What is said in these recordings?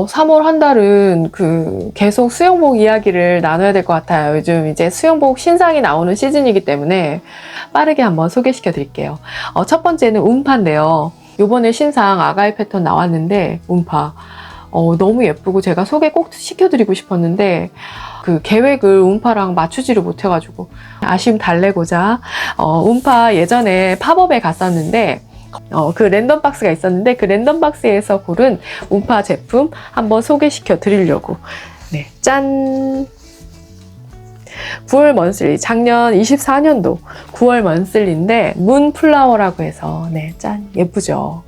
어, 3월 한 달은 그 계속 수영복 이야기를 나눠야 될 것 같아요. 요즘 이제 수영복 신상이 나오는 시즌이기 때문에 빠르게 한번 소개시켜 드릴게요. 어, 첫 번째는 움파인데요. 요번에 신상 아가이 패턴 나왔는데 움파. 어, 너무 예쁘고 제가 소개 꼭 시켜드리고 싶었는데 그 계획을 움파랑 맞추지를 못해가지고 아쉬움 달래고자 어, 움파 예전에 팝업에 갔었는데 어, 그 랜덤 박스가 있었는데 그 랜덤 박스에서 고른 움파 제품 한번 소개시켜 드리려고 네, 짠 9월 먼슬리 작년 24년도 9월 먼슬리인데 문 플라워라고 해서 네, 짠 예쁘죠.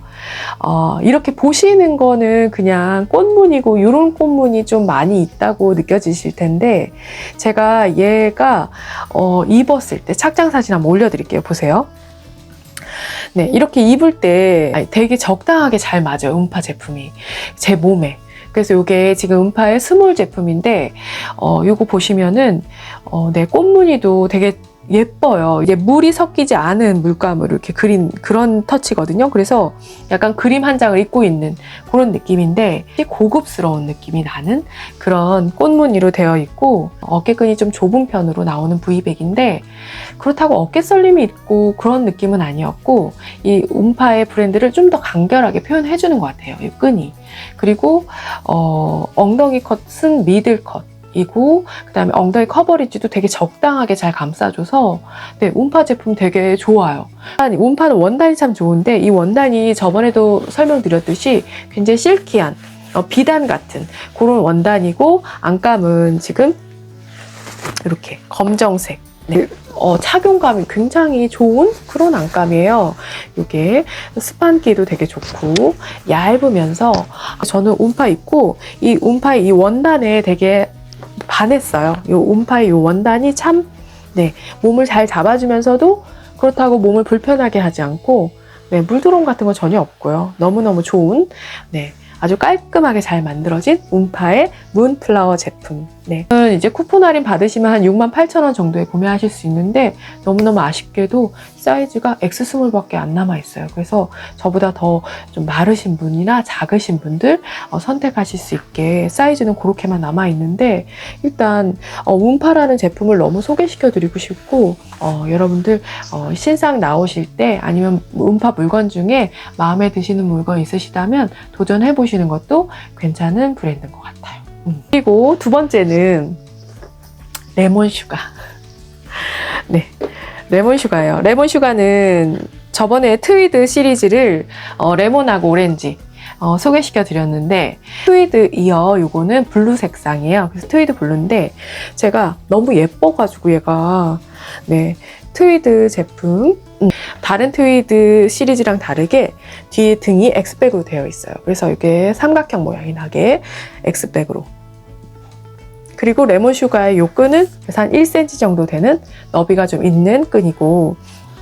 어, 이렇게 보시는 거는 그냥 꽃무늬고 이런 꽃무늬 좀 많이 있다고 느껴지실 텐데 제가 얘가 어, 입었을 때 착장 사진 한번 올려드릴게요. 보세요. 네, 이렇게 입을 때 되게 적당하게 잘 맞아요. 음파 제품이 제 몸에. 그래서 이게 지금 음파의 스몰 제품인데 어, 요거 보시면은 어, 네, 꽃무늬도 되게 예뻐요. 이제 물이 섞이지 않은 물감으로 이렇게 그린 그런 터치거든요. 그래서 약간 그림 한 장을 입고 있는 그런 느낌인데 고급스러운 느낌이 나는 그런 꽃무늬로 되어 있고 어깨끈이 좀 좁은 편으로 나오는 부위백인데 그렇다고 어깨 썰림이 있고 그런 느낌은 아니었고 이 움파의 브랜드를 좀 더 간결하게 표현해 주는 것 같아요. 이 끈이. 그리고 어, 엉덩이 컷은 미들 컷. 이고 그다음에 엉덩이 커버리지도 되게 적당하게 잘 감싸줘서 네 움파 제품 되게 좋아요. 움파는 원단이 참 좋은데 이 원단이 저번에도 설명드렸듯이 굉장히 실키한 어, 비단 같은 그런 원단이고 안감은 지금 이렇게 검정색. 네. 어, 착용감이 굉장히 좋은 그런 안감이에요. 이게 스판기도 되게 좋고 얇으면서 저는 움파 입고 이 움파의 이 원단에 되게 반했어요. 이 움파의 이 원단이 참 네, 몸을 잘 잡아주면서도 그렇다고 몸을 불편하게 하지 않고 네, 물드럼 같은 거 전혀 없고요. 너무너무 좋은 네, 아주 깔끔하게 잘 만들어진 움파의 문플라워 제품. 네. 이제 쿠폰 할인 받으시면 한 68,000원 정도에 구매하실 수 있는데 너무너무 아쉽게도 사이즈가 X 스몰밖에 안 남아 있어요. 그래서 저보다 더 좀 마르신 분이나 작으신 분들 어, 선택하실 수 있게 사이즈는 그렇게만 남아 있는데 일단 어, 움파라는 제품을 너무 소개시켜 드리고 싶고 어, 여러분들 어, 신상 나오실 때 아니면 움파 물건 중에 마음에 드시는 물건 있으시다면 도전해 보시는 것도 괜찮은 브랜드인 것 같아요. 음. 그리고 두 번째는 레몬 슈가. 네. 레몬 슈가예요. 레몬 슈가는 저번에 트위드 시리즈를 어, 레몬하고 오렌지 어, 소개시켜 드렸는데 트위드 이어 요거는 블루 색상이에요. 그래서 트위드 블루인데 제가 너무 예뻐가지고 얘가 네 트위드 제품 음, 다른 트위드 시리즈랑 다르게 뒤에 등이 X백으로 되어 있어요. 그래서 이게 삼각형 모양이 나게 X백으로 그리고 레몬 슈가의 요 끈은 한 1cm 정도 되는 너비가 좀 있는 끈이고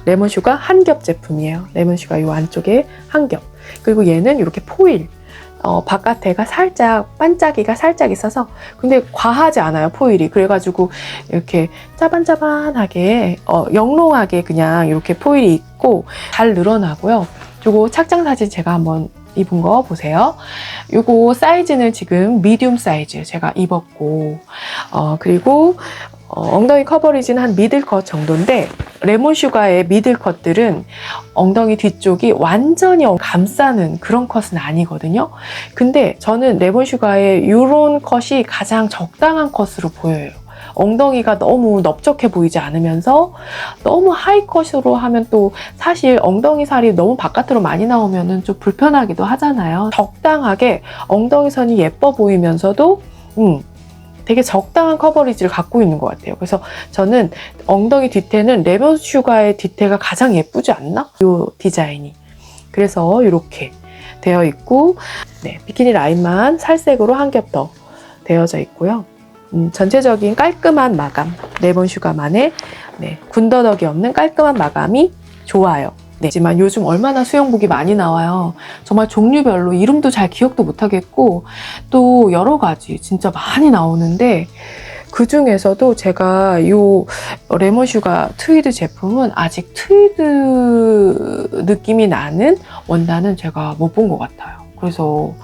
레몬 슈가 한 겹 제품이에요. 레몬 슈가 요 안쪽에 한 겹. 그리고 얘는 이렇게 포일. 어, 바깥에가 살짝 반짝이가 살짝 있어서 근데 과하지 않아요 포일이 그래가지고 이렇게 짜반짜반하게 어, 영롱하게 그냥 이렇게 포일이 있고 잘 늘어나고요 요거 착장 사진 제가 한번 입은 거 보세요 요거 사이즈는 지금 미디움 사이즈 제가 입었고 어, 그리고 어, 엉덩이 커버리지는 한 미들 컷 정도인데 레몬 슈가의 미들 컷들은 엉덩이 뒤쪽이 완전히 감싸는 그런 컷은 아니거든요. 근데 저는 레몬 슈가의 이런 컷이 가장 적당한 컷으로 보여요. 엉덩이가 너무 넓적해 보이지 않으면서 너무 하이 컷으로 하면 또 사실 엉덩이 살이 너무 바깥으로 많이 나오면 좀 불편하기도 하잖아요. 적당하게 엉덩이 선이 예뻐 보이면서도 음, 되게 적당한 커버리지를 갖고 있는 것 같아요. 그래서 저는 엉덩이 뒤태는 레몬 슈가의 뒤태가 가장 예쁘지 않나? 이 디자인이. 그래서 이렇게 되어 있고, 네, 비키니 라인만 살색으로 한 겹 더 되어져 있고요. 음, 전체적인 깔끔한 마감, 레몬 슈가만의 네, 군더더기 없는 깔끔한 마감이 좋아요. 네, 하지만 요즘 얼마나 수영복이 많이 나와요. 정말 종류별로 이름도 잘 기억도 못하겠고 또 여러 가지 진짜 많이 나오는데 그 중에서도 제가 이 레몬슈가 트위드 제품은 아직 트위드 느낌이 나는 원단은 제가 못 본 것 같아요. 그래서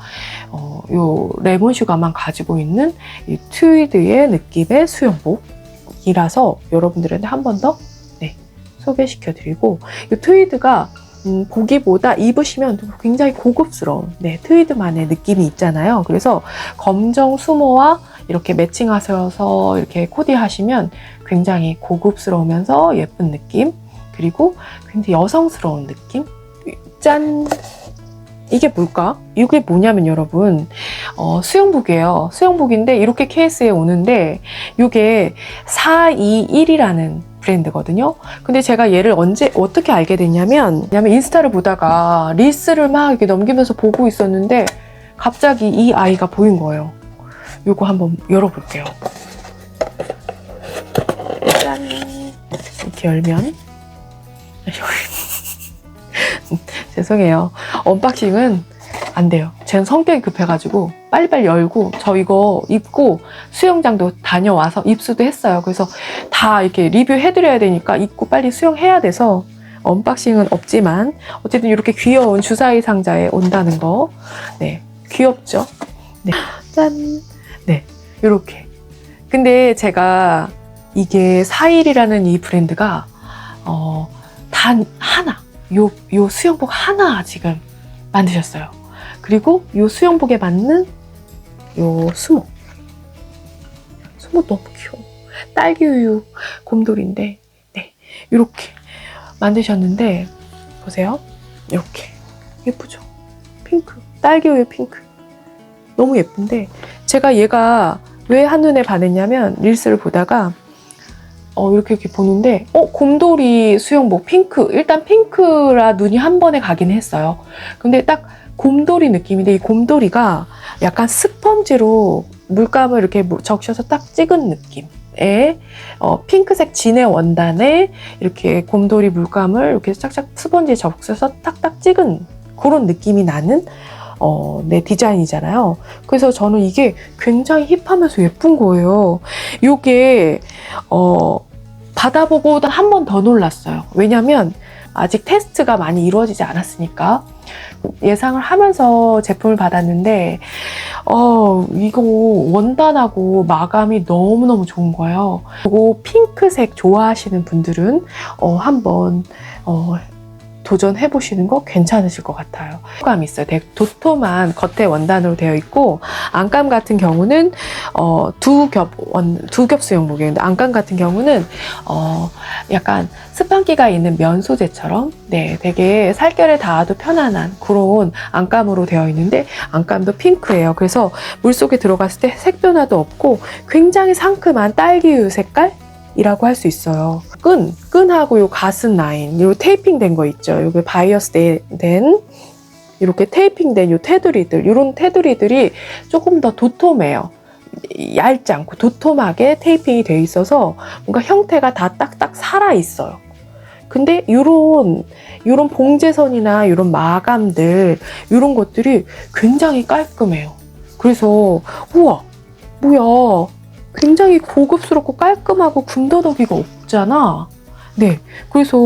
어, 요 레몬 슈가만 가지고 있는 이 트위드의 느낌의 수영복이라서 여러분들한테 한 번더 네, 소개시켜 드리고 이 트위드가 음, 보기보다 입으시면 굉장히 고급스러운 네, 트위드만의 느낌이 있잖아요. 그래서 검정 수모와 이렇게 매칭하셔서 이렇게 코디하시면 굉장히 고급스러우면서 예쁜 느낌 그리고 굉장히 여성스러운 느낌 짠 이게 뭘까? 이게 뭐냐면 여러분 어, 수영복이에요. 수영복인데 이렇게 케이스에 오는데 이게 421이라는 브랜드거든요. 근데 제가 얘를 언제 어떻게 알게 됐냐면 왜냐면 인스타를 보다가 릴스를 막 이렇게 넘기면서 보고 있었는데 갑자기 이 아이가 보인 거예요. 요거 한번 열어볼게요. 짠. 이렇게 열면 죄송해요. 언박싱은 안 돼요. 쟤는 성격이 급해가지고 빨리빨리 열고 저 이거 입고 수영장도 다녀와서 입수도 했어요. 그래서 다 이렇게 리뷰해드려야 되니까 입고 빨리 수영해야 돼서 언박싱은 없지만 어쨌든 이렇게 귀여운 주사위 상자에 온다는 거. 네. 귀엽죠? 네. 짠. 네. 이렇게. 근데 제가 이게 사일이라는 이 브랜드가 어, 단 하나 요, 요 수영복 하나 지금 만드셨어요. 그리고 요 수영복에 맞는 요 수모. 수모 너무 귀여워. 딸기 우유 곰돌인데, 네. 이렇게 만드셨는데, 보세요. 이렇게. 예쁘죠? 핑크. 딸기 우유 핑크. 너무 예쁜데, 제가 얘가 왜 한눈에 반했냐면, 릴스를 보다가, 어, 이렇게 이렇게 보는데, 어, 곰돌이 수영복 핑크. 일단 핑크라 눈이 한 번에 가긴 했어요. 근데 딱 곰돌이 느낌인데, 이 곰돌이가 약간 스펀지로 물감을 이렇게 무- 적셔서 딱 찍은 느낌의 어, 핑크색 진의 원단에 이렇게 곰돌이 물감을 이렇게 짝짝 스펀지에 적셔서 딱딱 찍은 그런 느낌이 나는 어, 네, 디자인이잖아요. 그래서 저는 이게 굉장히 힙하면서 예쁜 거예요. 요게, 어, 받아보고 한 번 더 놀랐어요. 왜냐면 아직 테스트가 많이 이루어지지 않았으니까 예상을 하면서 제품을 받았는데 어 이거 원단하고 마감이 너무너무 좋은 거예요. 그리고 핑크색 좋아하시는 분들은 어 한번 어 도전해 보시는 거 괜찮으실 것 같아요. 감 있어요. 도톰한 겉에 원단으로 되어 있고 안감 같은 경우는 어, 두겹원두겹 수영복이었는데 안감 같은 경우는 어, 약간 스판기가 있는 면 소재처럼 네 되게 살결에 닿아도 편안한 그런 안감으로 되어 있는데 안감도 핑크예요. 그래서 물 속에 들어갔을 때 색 변화도 없고 굉장히 상큼한 딸기우유 색깔. 이라고 할 수 있어요. 끈, 끈하고 요 가슴 라인, 요 테이핑 된 거 있죠. 요게 바이어스 되- 된 이렇게 테이핑 된 요 테두리들, 요런 테두리들이 조금 더 도톰해요. 얇지 않고 도톰하게 테이핑이 돼 있어서 뭔가 형태가 다 딱딱 살아 있어요. 근데 요런 요런 봉제선이나 요런 마감들 요런 것들이 굉장히 깔끔해요. 그래서 우와 뭐야 굉장히 고급스럽고 깔끔하고 군더더기가 없 잖아. 네. 그래서,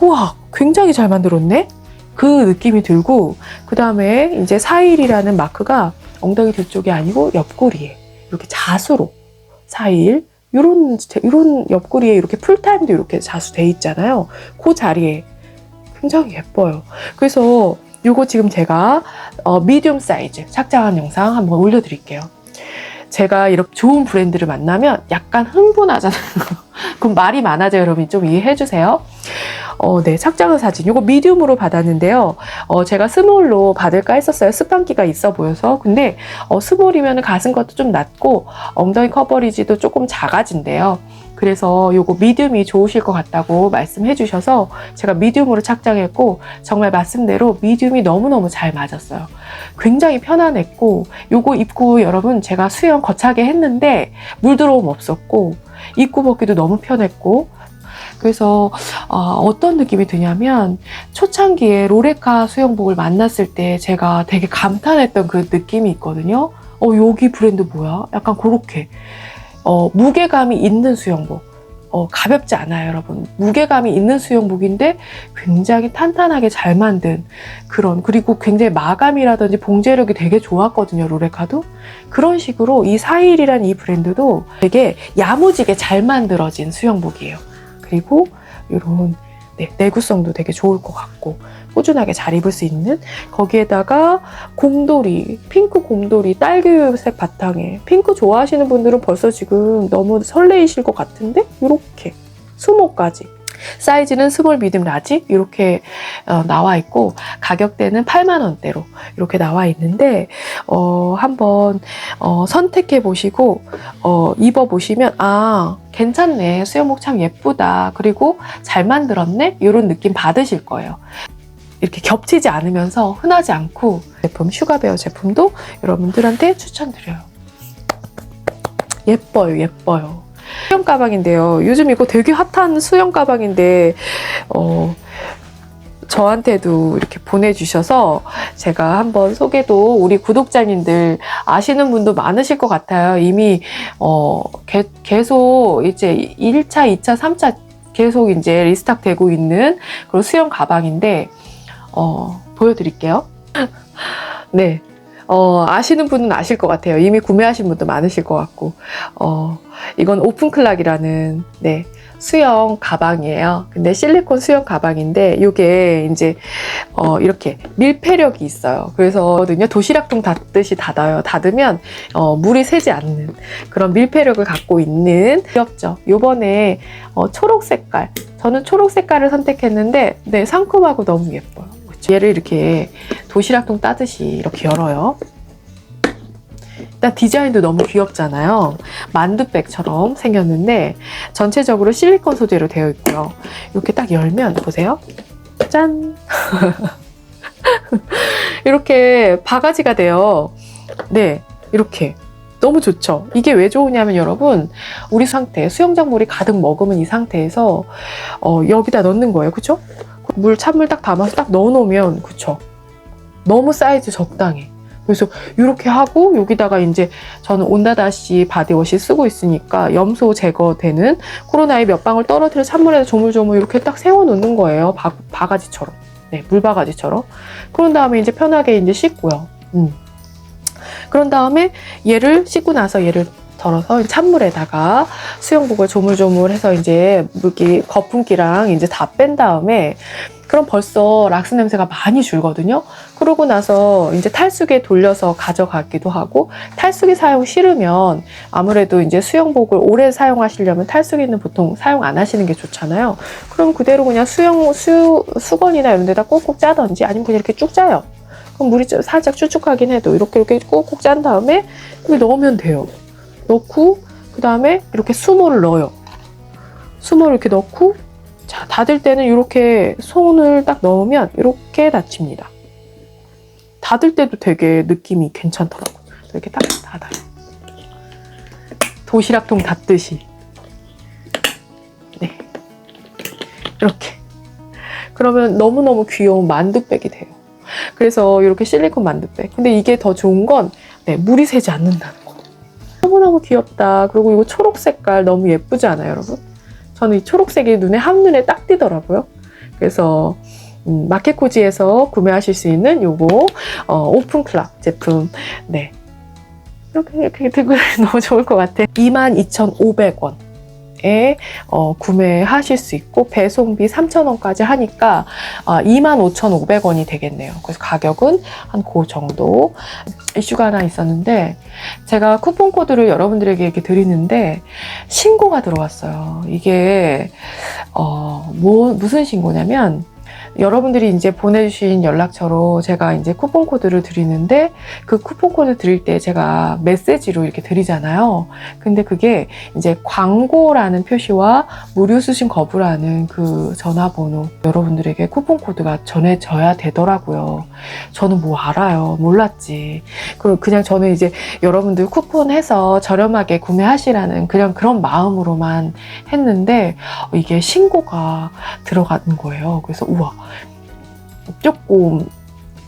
우와, 굉장히 잘 만들었네? 그 느낌이 들고, 그 다음에 이제 사일이라는 마크가 엉덩이 뒤쪽이 아니고 옆구리에, 이렇게 자수로, 사일, 요런, 요런 옆구리에 이렇게 풀타임도 이렇게 자수돼 있잖아요. 그 자리에 굉장히 예뻐요. 그래서 요거 지금 제가 어, 미디움 사이즈 착장한 영상 한번 올려드릴게요. 제가 이렇게 좋은 브랜드를 만나면 약간 흥분하잖아요. 그럼 말이 많아져요, 여러분. 좀 이해해 주세요. 어, 네, 착장한 사진. 이거 미디움으로 받았는데요. 어, 제가 스몰로 받을까 했었어요. 스판기가 있어 보여서. 근데 어, 스몰이면 가슴 것도 좀 낮고 엉덩이 커버리지도 조금 작아진대요. 그래서 요거 미디움이 좋으실 것 같다고 말씀해 주셔서 제가 미디움으로 착장했고 정말 말씀대로 미디움이 너무너무 잘 맞았어요. 굉장히 편안했고 요거 입고 여러분 제가 수영 거차게 했는데 물 들어옴 없었고 입고 벗기도 너무 편했고 그래서 어, 떤 느낌이 드냐면 초창기에 로레카 수영복을 만났을 때 제가 되게 감탄했던 그 느낌이 있거든요. 어 여기 브랜드 뭐야? 약간 그렇게 어, 무게감이 있는 수영복. 어, 가볍지 않아요, 여러분. 무게감이 있는 수영복인데 굉장히 탄탄하게 잘 만든 그런, 그리고 굉장히 마감이라든지 봉제력이 되게 좋았거든요, 로레카도. 그런 식으로 이 사일이란 이 브랜드도 되게 야무지게 잘 만들어진 수영복이에요. 그리고 이런 네, 내구성도 되게 좋을 것 같고 꾸준하게 잘 입을 수 있는 거기에다가 곰돌이 핑크 곰돌이 딸기색 바탕에 핑크 좋아하시는 분들은 벌써 지금 너무 설레이실 것 같은데 이렇게 수모까지. 사이즈는 스몰 미듬 라지 이렇게 어, 나와 있고 가격대는 8만 원대로 이렇게 나와 있는데 어, 한번 어, 선택해 보시고 어, 입어 보시면 아 괜찮네. 수영복 참 예쁘다. 그리고 잘 만들었네. 이런 느낌 받으실 거예요. 이렇게 겹치지 않으면서 흔하지 않고 제품 슈가베어 제품도 여러분들한테 추천드려요. 예뻐요, 예뻐요. 수영 가방인데요. 요즘 이거 되게 핫한 수영 가방인데 어, 저한테도 이렇게 보내주셔서 제가 한번 소개도 우리 구독자님들 아시는 분도 많으실 것 같아요. 이미 어, 개- 계속 이제 1차, 2차, 3차 계속 이제 리스탁 되고 있는 그런 수영 가방인데 어, 보여드릴게요. 네. 어, 아시는 분은 아실 것 같아요. 이미 구매하신 분도 많으실 것 같고. 어, 이건 오픈클락이라는, 네, 수영 가방이에요. 근데 실리콘 수영 가방인데, 이게 이제, 어, 이렇게 밀폐력이 있어요. 그래서, 도시락통 닫듯이 닫아요. 닫으면, 어, 물이 새지 않는 그런 밀폐력을 갖고 있는, 귀엽죠? 요번에, 어, 초록 색깔. 저는 초록 색깔을 선택했는데, 네, 상큼하고 너무 예뻐요. 얘를 이렇게 도시락통 따듯이 이렇게 열어요. 일단 디자인도 너무 귀엽잖아요. 만두백처럼 생겼는데 전체적으로 실리콘 소재로 되어 있고요. 이렇게 딱 열면 보세요. 짠! 이렇게 바가지가 돼요. 네, 이렇게. 너무 좋죠? 이게 왜 좋으냐면 여러분, 우리 상태, 수영장 물이 가득 머금은 이 상태에서 어, 여기다 넣는 거예요. 그쵸? 물, 찬물 딱 담아서 딱 넣어놓으면, 그쵸? 너무 사이즈 적당해. 그래서 이렇게 하고 여기다가 이제 저는 온다다시 바디워시 쓰고 있으니까 염소 제거되는 코로나에 몇 방울 떨어뜨려 찬물에다 조물조물 이렇게 딱 세워놓는 거예요. 바, 바가지처럼. 네, 물바가지처럼. 그런 다음에 이제 편하게 이제 씻고요. 음. 그런 다음에 얘를 씻고 나서 얘를 덜어서 찬물에다가 수영복을 조물조물해서 이제 물기 거품기랑 이제 다 뺀 다음에 그럼 벌써 락스 냄새가 많이 줄거든요. 그러고 나서 이제 탈수기에 돌려서 가져가기도 하고 탈수기 사용 싫으면 아무래도 이제 수영복을 오래 사용하시려면 탈수기는 보통 사용 안 하시는 게 좋잖아요. 그럼 그대로 그냥 수영 수 수건이나 이런 데다 꼭꼭 짜든지 아니면 그냥 이렇게 쭉 짜요. 그럼 물이 좀 살짝 축축하긴 해도 이렇게 이렇게 꼭꼭 짠 다음에 넣으면 돼요. 넣고 그 다음에 이렇게 수모를 넣어요. 수모를 이렇게 넣고 자 닫을 때는 이렇게 손을 딱 넣으면 이렇게 닫힙니다. 닫을 때도 되게 느낌이 괜찮더라고요. 이렇게 딱 닫아요. 도시락통 닫듯이. 네. 이렇게. 그러면 너무너무 귀여운 만두백이 돼요. 그래서 이렇게 실리콘 만두백. 근데 이게 더 좋은 건 네, 물이 새지 않는다는 거. 너무너무 귀엽다. 그리고 이거 초록 색깔 너무 예쁘지 않아요, 여러분? 저는 이 초록색이 눈에 한눈에 딱 띄더라고요. 그래서 음, 마켓코지에서 구매하실 수 있는 요거 어, 오픈클럽 제품 네 이렇게 이렇게 들고 다니면 너무 좋을 것 같아 22,500원 에 어, 구매하실 수 있고 배송비 3,000원까지 하니까 어, 25,500원이 되겠네요 그래서 가격은 한 그 정도 이슈가 하나 있었는데 제가 쿠폰 코드를 여러분들에게 이렇게 드리는데 신고가 들어왔어요. 이게 어, 뭐 무슨 신고냐면 여러분들이 이제 보내주신 연락처로 제가 이제 쿠폰 코드를 드리는데 그 쿠폰 코드 드릴 때 제가 메시지로 이렇게 드리잖아요. 근데 그게 이제 광고라는 표시와 무료 수신 거부라는 그 전화번호 여러분들에게 쿠폰 코드가 전해져야 되더라고요. 저는 뭐 알아요. 몰랐지. 그리고 그냥 저는 이제 여러분들 쿠폰 해서 저렴하게 구매하시라는 그냥 그런 마음으로만 했는데 어, 이게 신고가 들어가는 거예요. 그래서 우와 조금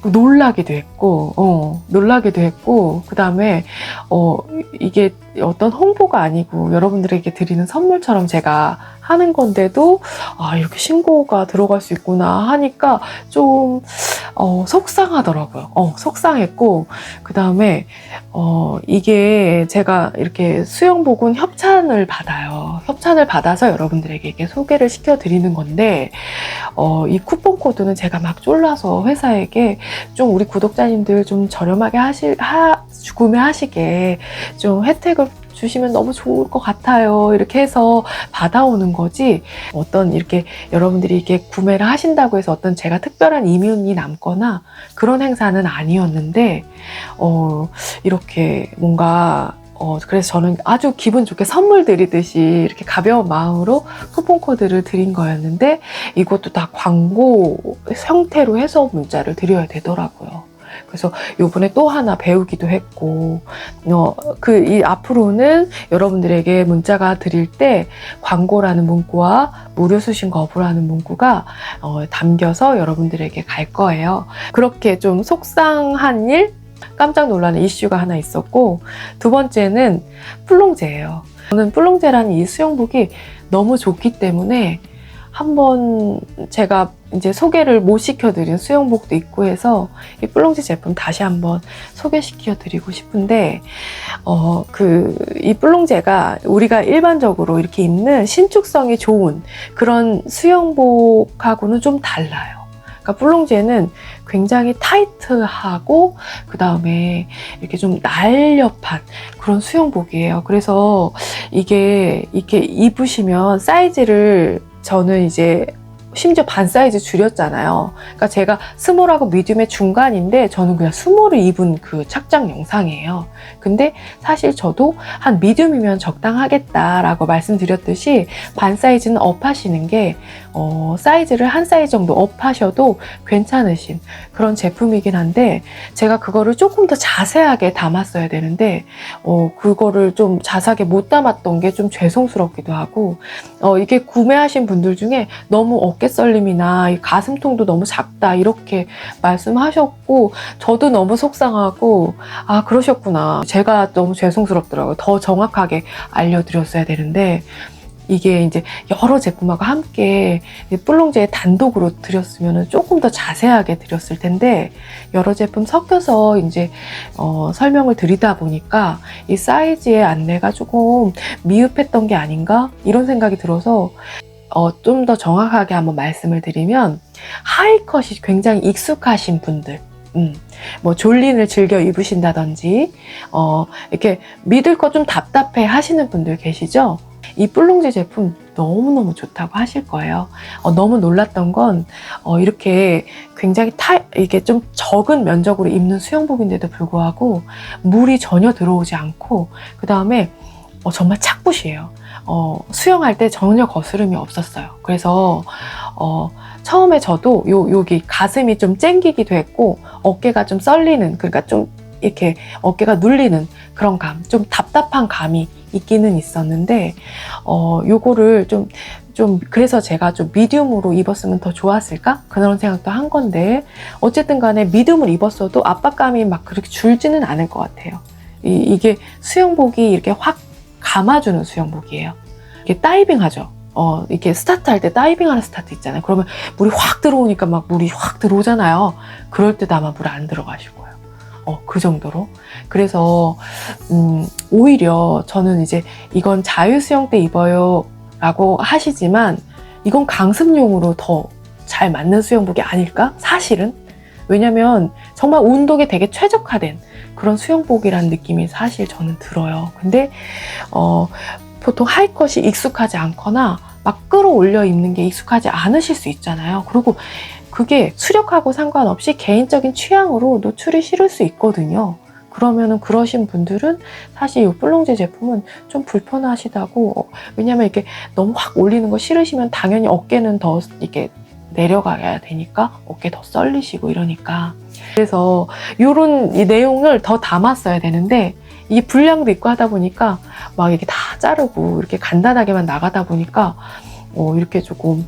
놀라기도 했고, 어, 놀라기도 했고, 그 다음에, 어, 이게 어떤 홍보가 아니고 여러분들에게 드리는 선물처럼 제가 하는 건데도, 아, 이렇게 신고가 들어갈 수 있구나 하니까 좀, 어, 속상하더라고요. 어, 속상했고, 그 다음에, 어, 이게 제가 이렇게 수영복은 협찬을 받아요. 협찬을 받아서 여러분들에게 이렇게 소개를 시켜드리는 건데, 어, 이 쿠폰 코드는 제가 막 쫄라서 회사에게 좀 우리 구독자님들 좀 저렴하게 하실, 하, 구매하시게 좀 혜택을 주시면 너무 좋을 것 같아요. 이렇게 해서 받아오는 거지. 어떤 이렇게 여러분들이 이게 구매를 하신다고 해서 어떤 제가 특별한 이면이 남거나 그런 행사는 아니었는데, 어, 이렇게 뭔가 어, 그래서 저는 아주 기분 좋게 선물 드리듯이 이렇게 가벼운 마음으로 쿠폰 코드를 드린 거였는데 이것도 다 광고 형태로 해서 문자를 드려야 되더라고요. 그래서 요번에 또 하나 배우기도 했고, 어, 그, 이 앞으로는 여러분들에게 문자가 드릴 때 광고라는 문구와 무료 수신 거부라는 문구가 어, 담겨서 여러분들에게 갈 거예요. 그렇게 좀 속상한 일, 깜짝 놀라는 이슈가 하나 있었고, 두 번째는 뿔롱제예요. 저는 뿔롱제라는 이 수영복이 너무 좋기 때문에 한번 제가 이제 소개를 못 시켜드린 수영복도 있고 해서 이 뿔롱제 제품 다시 한번 소개시켜 드리고 싶은데, 어, 그, 이 뿔롱제가 우리가 일반적으로 이렇게 입는 신축성이 좋은 그런 수영복하고는 좀 달라요. 그러니까 뿔롱제는 굉장히 타이트하고 그 다음에 이렇게 좀 날렵한 그런 수영복이에요. 그래서 이게 이렇게 입으시면 사이즈를 저는 이제 심지어 반 사이즈 줄였잖아요. 그러니까 제가 스몰하고 미디움의 중간인데 저는 그냥 스몰을 입은 그 착장 영상이에요. 근데 사실 저도 한 미디움이면 적당하겠다라고 말씀드렸듯이 반 사이즈는 업하시는 게 어, 사이즈를 한 사이즈 정도 업하셔도 괜찮으신 그런 제품이긴 한데 제가 그거를 조금 더 자세하게 담았어야 되는데 어, 그거를 좀 자세하게 못 담았던 게 좀 죄송스럽기도 하고 어, 이게 구매하신 분들 중에 너무 어깨 썰림이나 이 가슴통도 너무 작다 이렇게 말씀하셨고 저도 너무 속상하고 아 그러셨구나. 제가 너무 죄송스럽더라고요. 더 정확하게 알려드렸어야 되는데 이게 이제 여러 제품하고 함께 뿔롱제 단독으로 드렸으면 조금 더 자세하게 드렸을 텐데 여러 제품 섞여서 이제 어, 설명을 드리다 보니까 이 사이즈의 안내가 조금 미흡했던 게 아닌가? 이런 생각이 들어서 어, 좀 더 정확하게 한번 말씀을 드리면 하이컷이 굉장히 익숙하신 분들 음, 뭐 졸린을 즐겨 입으신다든지 어, 이렇게 믿을 거 좀 답답해 하시는 분들 계시죠? 이 뿔롱제 제품 너무너무 좋다고 하실 거예요. 어, 너무 놀랐던 건 어, 이렇게 굉장히 타, 이게 좀 적은 면적으로 입는 수영복인데도 불구하고 물이 전혀 들어오지 않고 그 다음에 어, 정말 착붙이에요. 어, 수영할 때 전혀 거스름이 없었어요. 그래서 어, 처음에 저도 요, 여기 가슴이 좀 쨍기기도 했고 어깨가 좀 썰리는 그러니까 좀 이렇게 어깨가 눌리는 그런 감, 좀 답답한 감이 있기는 있었는데 어, 요거를 좀좀 그래서 제가 좀 미디움으로 입었으면 더 좋았을까 그런 생각도 한 건데 어쨌든 간에 미디움을 입었어도 압박감이 막 그렇게 줄지는 않을 것 같아요. 이, 이게 수영복이 이렇게 확 감아주는 수영복이에요. 이게 다이빙 하죠. 어, 이렇게 스타트 할 때 다이빙 하는 스타트 있잖아요. 그러면 물이 확 들어오니까 막 물이 확 들어오잖아요. 그럴 때도 아마 물 안 들어가실 거예요. 어, 그 정도로. 그래서, 음, 오히려 저는 이제 이건 자유수영 때 입어요 라고 하시지만 이건 강습용으로 더 잘 맞는 수영복이 아닐까? 사실은. 왜냐면 정말 운동에 되게 최적화된 그런 수영복이라는 느낌이 사실 저는 들어요. 근데, 어, 보통 하이컷이 익숙하지 않거나 막 끌어올려 입는 게 익숙하지 않으실 수 있잖아요. 그리고 그게 수력하고 상관없이 개인적인 취향으로 노출이 싫을 수 있거든요. 그러면은 그러신 분들은 사실 이 뿔롱제 제품은 좀 불편하시다고 어, 왜냐면 이렇게 너무 확 올리는 거 싫으시면 당연히 어깨는 더 이렇게 내려가야 되니까 어깨 더 썰리시고 이러니까. 그래서 이런 이 내용을 더 담았어야 되는데 이게 분량도 있고 하다 보니까 막 이렇게 다 자르고 이렇게 간단하게만 나가다 보니까 어, 이렇게 조금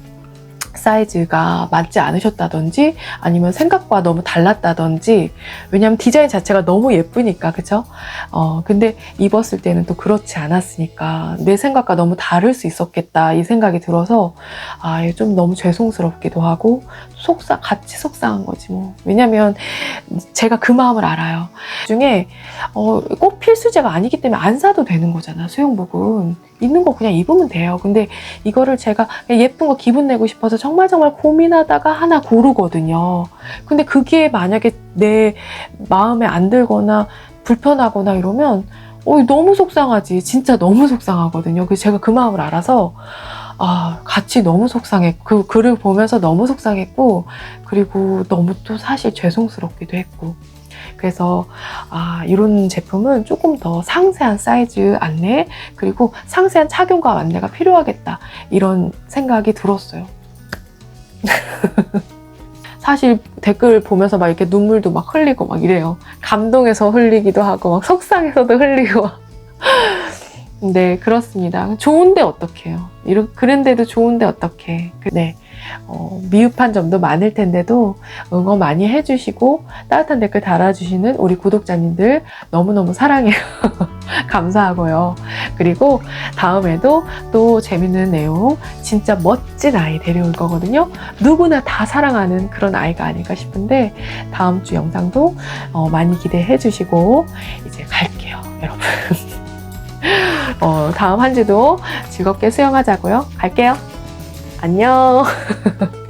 사이즈가 맞지 않으셨다든지 아니면 생각과 너무 달랐다든지 왜냐하면 디자인 자체가 너무 예쁘니까 그죠? 어 근데 입었을 때는 또 그렇지 않았으니까 내 생각과 너무 다를 수 있었겠다 이 생각이 들어서 아 좀 너무 죄송스럽기도 하고 속상 같이 속상한 거지 뭐. 왜냐면 제가 그 마음을 알아요. 중에 어, 꼭 필수제가 아니기 때문에 안 사도 되는 거잖아 수영복은. 있는 거 그냥 입으면 돼요. 근데 이거를 제가 예쁜 거 기분 내고 싶어서 정말 정말 고민하다가 하나 고르거든요 근데 그게 만약에 내 마음에 안 들거나 불편하거나 이러면 어, 너무 속상하지 진짜 너무 속상하거든요 그래서 제가 그 마음을 알아서 아, 같이 너무 속상했고, 그 글을 보면서 너무 속상했고, 그리고 너무 또 사실 죄송스럽기도 했고. 그래서, 아, 이런 제품은 조금 더 상세한 사이즈 안내, 그리고 상세한 착용감 안내가 필요하겠다. 이런 생각이 들었어요. 사실 댓글 보면서 막 이렇게 눈물도 막 흘리고 막 이래요. 감동해서 흘리기도 하고, 막 속상해서도 흘리고. 네, 그렇습니다. 좋은데 어떡해요. 이런, 그런데도 좋은데 어떡해. 그- 네. 어, 미흡한 점도 많을 텐데도 응원 많이 해주시고 따뜻한 댓글 달아주시는 우리 구독자님들 너무너무 사랑해요. 감사하고요. 그리고 다음에도 또 재밌는 내용, 진짜 멋진 아이 데려올 거거든요. 누구나 다 사랑하는 그런 아이가 아닐까 싶은데 다음 주 영상도 어, 많이 기대해 주시고 이제 갈게요, 여러분. 어, 다음 한 주도 즐겁게 수영하자고요. 갈게요. 안녕.